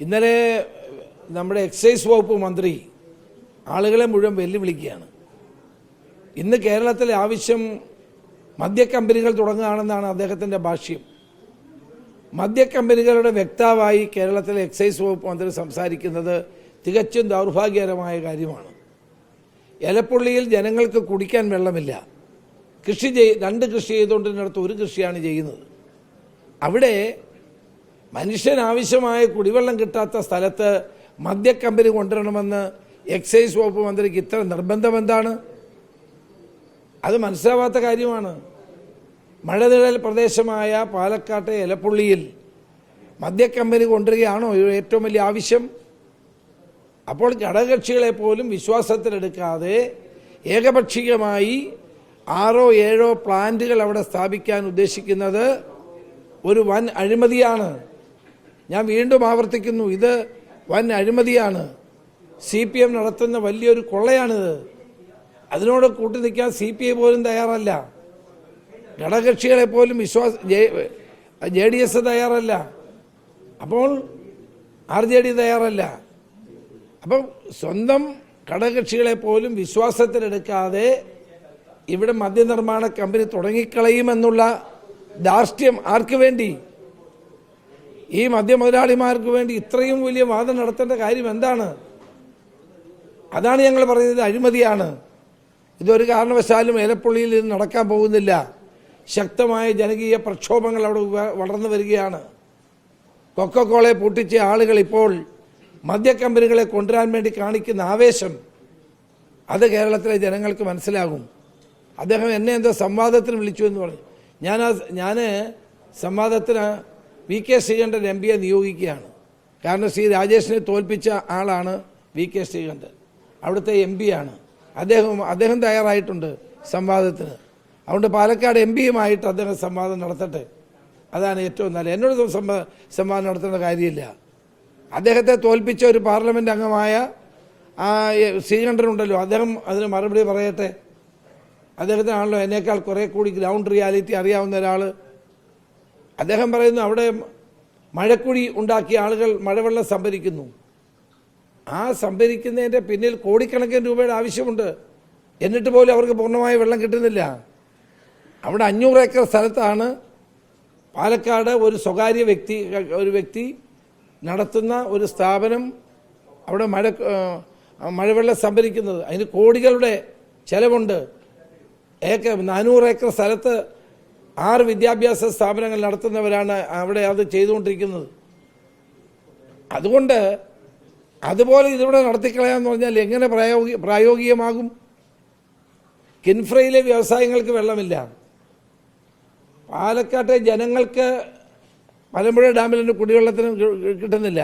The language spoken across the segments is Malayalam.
ഇന്നലെ നമ്മുടെ എക്സൈസ് വകുപ്പ് മന്ത്രി ആളുകളെ മുഴുവൻ വെല്ലുവിളിക്കുകയാണ്. ഇന്ന് കേരളത്തിലെ ആവശ്യം മദ്യക്കമ്പനികൾ തുടങ്ങുകയാണെന്നാണ് അദ്ദേഹത്തിന്റെ ഭാഷ്യം. മദ്യക്കമ്പനികളുടെ വ്യക്താവായി കേരളത്തിലെ എക്സൈസ് വകുപ്പ് മന്ത്രി സംസാരിക്കുന്നത് തികച്ചും ദൗർഭാഗ്യകരമായ കാര്യമാണ്. എലപ്പുള്ളിയിൽ ജനങ്ങൾക്ക് കുടിക്കാൻ വെള്ളമില്ല. കൃഷി ചെയ് രണ്ട് കൃഷി ചെയ്തുകൊണ്ടിരുന്നിടത്ത് ഒരു കൃഷിയാണ് ചെയ്യുന്നത്. അവിടെ മനുഷ്യന് ആവശ്യമായ കുടിവെള്ളം കിട്ടാത്ത സ്ഥലത്ത് മദ്യക്കമ്പനി കൊണ്ടുവരണമെന്ന് എക്സൈസ് വകുപ്പ് മന്ത്രിക്ക് ഇത്ര നിർബന്ധം എന്താണ്? അത് മനസ്സിലാവാത്ത കാര്യമാണ്. മഴനിഴൽ പ്രദേശമായ പാലക്കാട്ടെ എലപ്പുള്ളിയിൽ മദ്യക്കമ്പനി കൊണ്ടുവരികയാണോ ഏറ്റവും വലിയ ആവശ്യം? അപ്പോൾ ഘടകകക്ഷികളെ പോലും വിശ്വാസത്തിലെടുക്കാതെ ഏകപക്ഷീയമായി ആറോ ഏഴോ പ്ലാന്റുകൾ അവിടെ സ്ഥാപിക്കാൻ ഉദ്ദേശിക്കുന്നത് ഒരു വൻ അഴിമതിയാണ്. ഞാൻ വീണ്ടും ആവർത്തിക്കുന്നു ഇത് വൻ അഴിമതിയാണ്. സി പി എം നടത്തുന്ന വലിയൊരു കൊള്ളയാണിത്. അതിനോട് കൂട്ടി നിൽക്കാൻ സി പി ഐ പോലും തയ്യാറല്ല. ഘടകക്ഷികളെ പോലും വിശ്വാസ ജെ ഡി എസ് തയ്യാറല്ല. അപ്പോൾ ആർ ജെ ഡി തയ്യാറല്ല. അപ്പം സ്വന്തം ഘടകക്ഷികളെ പോലും വിശ്വാസത്തിലെടുക്കാതെ ഇവിടെ മദ്യനിർമ്മാണ കമ്പനി തുടങ്ങിക്കളയുമെന്നുള്ള ധാർഷ്ട്യം ആർക്കു വേണ്ടി? ഈ മദ്യമുതലാളിമാർക്ക് വേണ്ടി ഇത്രയും വലിയ വാദം നടത്തേണ്ട കാര്യം എന്താണ്? അതാണ് ഞങ്ങൾ പറയുന്നത് അഴിമതിയാണ്. ഇതൊരു കാരണവശാലും ഏലപ്പള്ളിയിൽ ഇത് നടക്കാൻ പോകുന്നില്ല. ശക്തമായ ജനകീയ പ്രക്ഷോഭങ്ങൾ അവിടെ വളർന്നു വരികയാണ്. കൊക്കക്കോളയെ പൂട്ടിച്ച ആളുകൾ ഇപ്പോൾ മദ്യക്കമ്പനികളെ കൊണ്ടുവരാൻ വേണ്ടി കാണിക്കുന്ന ആവേശം അത് കേരളത്തിലെ ജനങ്ങൾക്ക് മനസ്സിലാകും. അദ്ദേഹം എന്നെ എന്തോ സംവാദത്തിന് വിളിച്ചു എന്ന് പറഞ്ഞു. ഞാൻ ഞാൻ സംവാദത്തിന് വി കെ ശ്രീകണ്ഠൻ എം പിയെ നിയോഗിക്കുകയാണ്. കാരണം ശ്രീ രാജേഷിനെ തോൽപ്പിച്ച ആളാണ് വി കെ ശ്രീകണ്ഠൻ. അവിടുത്തെ എം ആണ്. അദ്ദേഹം അദ്ദേഹം തയ്യാറായിട്ടുണ്ട് സംവാദത്തിന്. അതുകൊണ്ട് പാലക്കാട് എം പിയുമായിട്ട് അദ്ദേഹം സംവാദം നടത്തട്ടെ. അതാണ് ഏറ്റവും നല്ലത്. എന്നോട് സംവാ- സംവാദം നടത്തേണ്ട കാര്യമില്ല. അദ്ദേഹത്തെ തോൽപ്പിച്ച ഒരു പാർലമെന്റ് അംഗമായ ആ ശ്രീകണ്ഠനുണ്ടല്ലോ. അദ്ദേഹം അതിന് മറുപടി പറയട്ടെ. അദ്ദേഹത്തിനാണല്ലോ എന്നേക്കാൾ കുറേ കൂടി ഗ്രൗണ്ട് റിയാലിറ്റി അറിയാവുന്ന ഒരാൾ അദ്ദേഹം പറയുന്നു അവിടെ മഴക്കുഴി ഉണ്ടാക്കിയ ആളുകൾ മഴവെള്ളം സംഭരിക്കുന്നു. ആ സംഭരിക്കുന്നതിന്റെ പിന്നിൽ കോടിക്കണക്കിന് രൂപയുടെ ആവശ്യമുണ്ട്. എന്നിട്ട് പോലും അവർക്ക് പൂർണമായ വെള്ളം കിട്ടുന്നില്ല. അവിടെ അഞ്ഞൂറ് ഏക്കർ സ്ഥലത്താണ് പാലക്കാട് ഒരു സ്വകാര്യ വ്യക്തി ഒരു വ്യക്തി നടത്തുന്ന ഒരു സ്ഥാപനം അവിടെ മഴ മഴവെള്ളം സംഭരിക്കുന്നത്. അതിന് കോടികളുടെ ചിലവുണ്ട്. ഏക്കർ നാനൂറ് ഏക്കർ സ്ഥലത്ത് ആറ് വിദ്യാഭ്യാസ സ്ഥാപനങ്ങൾ നടത്തുന്നവരാണ് അവിടെ അത് ചെയ്തുകൊണ്ടിരിക്കുന്നത്. അതുകൊണ്ട് അതുപോലെ ഇതിവിടെ നടത്തിക്കളയാന്ന് പറഞ്ഞാൽ എങ്ങനെ പ്രായോഗി പ്രായോഗികമാകും? കിൻഫ്രയിലെ വ്യവസായങ്ങൾക്ക് വെള്ളമില്ല. പാലക്കാട്ടെ ജനങ്ങൾക്ക് മലമ്പുഴ ഡാമിൽ നിന്ന് കുടിവെള്ളത്തിന് കിട്ടുന്നില്ല.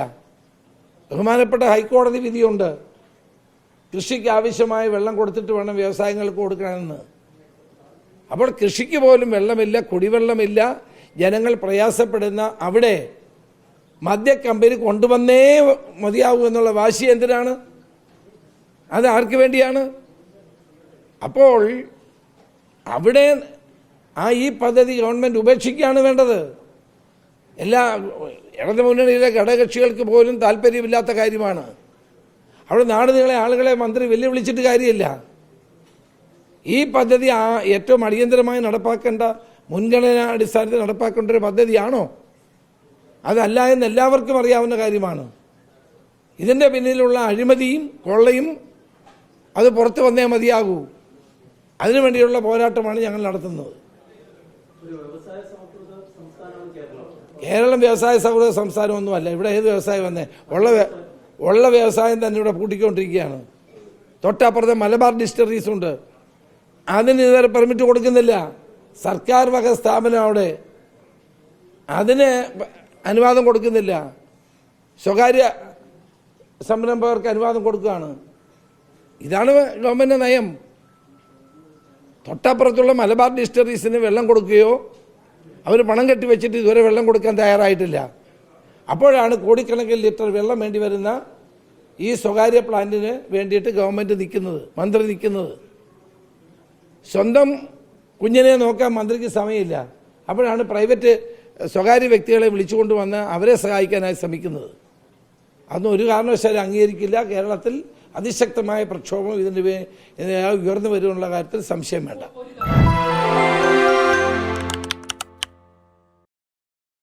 ബഹുമാനപ്പെട്ട ഹൈക്കോടതി വിധിയുണ്ട്. കൃഷിക്ക് ആവശ്യമായ വെള്ളം കൊടുത്തിട്ട് വേണം വ്യവസായങ്ങൾക്ക് കൊടുക്കണമെന്ന് അപ്പോൾ കൃഷിക്ക് പോലും വെള്ളമില്ല കുടിവെള്ളമില്ല. ജനങ്ങൾ പ്രയാസപ്പെടുന്ന അവിടെ മദ്യ കമ്പനി കൊണ്ടുവന്നേ മതിയാവൂ എന്നുള്ള വാശി എന്തിനാണ്? അത് ആർക്ക് വേണ്ടിയാണ്? അപ്പോൾ അവിടെ ആ ഈ പദ്ധതി ഗവൺമെന്റ് ഉപേക്ഷിക്കുകയാണ് വേണ്ടത്. എല്ലാ ഇടതു മുന്നണിയിലെ ഘടകക്ഷികൾക്ക് പോലും താല്പര്യമില്ലാത്ത കാര്യമാണ്. അവിടെ നാട് നീളെ ആളുകളെ മന്ത്രി വെല്ലുവിളിച്ചിട്ട് കാര്യമില്ല. ഈ പദ്ധതി ആ ഏറ്റവും അടിയന്തരമായി നടപ്പാക്കേണ്ട മുൻഗണനാ അടിസ്ഥാനത്തിൽ നടപ്പാക്കേണ്ട ഒരു പദ്ധതിയാണോ? അതല്ല എന്ന് എല്ലാവർക്കും അറിയാവുന്ന കാര്യമാണ്. ഇതിന്റെ പിന്നിലുള്ള അഴിമതിയും കൊള്ളയും അത് പുറത്തു വന്നേ മതിയാകൂ. അതിനുവേണ്ടിയുള്ള പോരാട്ടമാണ് ഞങ്ങൾ നടത്തുന്നത്. കേരളം വ്യവസായ സൗഹൃദ സംസ്ഥാനമൊന്നുമല്ല. ഇവിടെ ഏത് വ്യവസായം വന്നേ? ഉള്ള ഉള്ള വ്യവസായം തന്നെ ഇവിടെ പൂട്ടിക്കൊണ്ടിരിക്കുകയാണ്. തൊട്ടപ്പുറത്തെ മലബാർ ഡിസ്റ്ററീസ് ഉണ്ട്. അതിന് ഇതുവരെ പെർമിറ്റ് കൊടുക്കുന്നില്ല. സർക്കാർ വക സ്ഥാപനം അവിടെ. അതിന് അനുവാദം കൊടുക്കുന്നില്ല. സ്വകാര്യ സംരംഭകർക്ക് അനുവാദം കൊടുക്കുകയാണ്. ഇതാണ് ഗവൺമെന്റ് നയം. തൊട്ടപ്പുറത്തുള്ള മലബാർ ഡിസ്റ്ററീസിന് വെള്ളം കൊടുക്കുകയോ അവർ പണം കെട്ടി വെച്ചിട്ട് ഇതുവരെ വെള്ളം കൊടുക്കാൻ തയ്യാറായിട്ടില്ല. അപ്പോഴാണ് കോടിക്കണക്കിന് ലിറ്റർ വെള്ളം വേണ്ടി വരുന്ന ഈ സ്വകാര്യ പ്ലാന്റിന് വേണ്ടിയിട്ട് ഗവൺമെന്റ് നിൽക്കുന്നത് മന്ത്രി നിൽക്കുന്നത്. സ്വന്തം കുഞ്ഞിനെ നോക്കാൻ മന്ത്രിക്ക് സമയമില്ല. അപ്പോഴാണ് പ്രൈവറ്റ് സ്വകാര്യ വ്യക്തികളെ വിളിച്ചുകൊണ്ട് വന്ന് അവരെ സഹായിക്കാനായി ശ്രമിക്കുന്നത്. അതൊന്നും ഒരു കാരണവശാലും അംഗീകരിക്കില്ല. കേരളത്തിൽ അതിശക്തമായ പ്രക്ഷോഭം ഇതിന്റെ ഉയർന്നു വരുമെന്നുള്ള കാര്യത്തിൽ സംശയം വേണ്ട.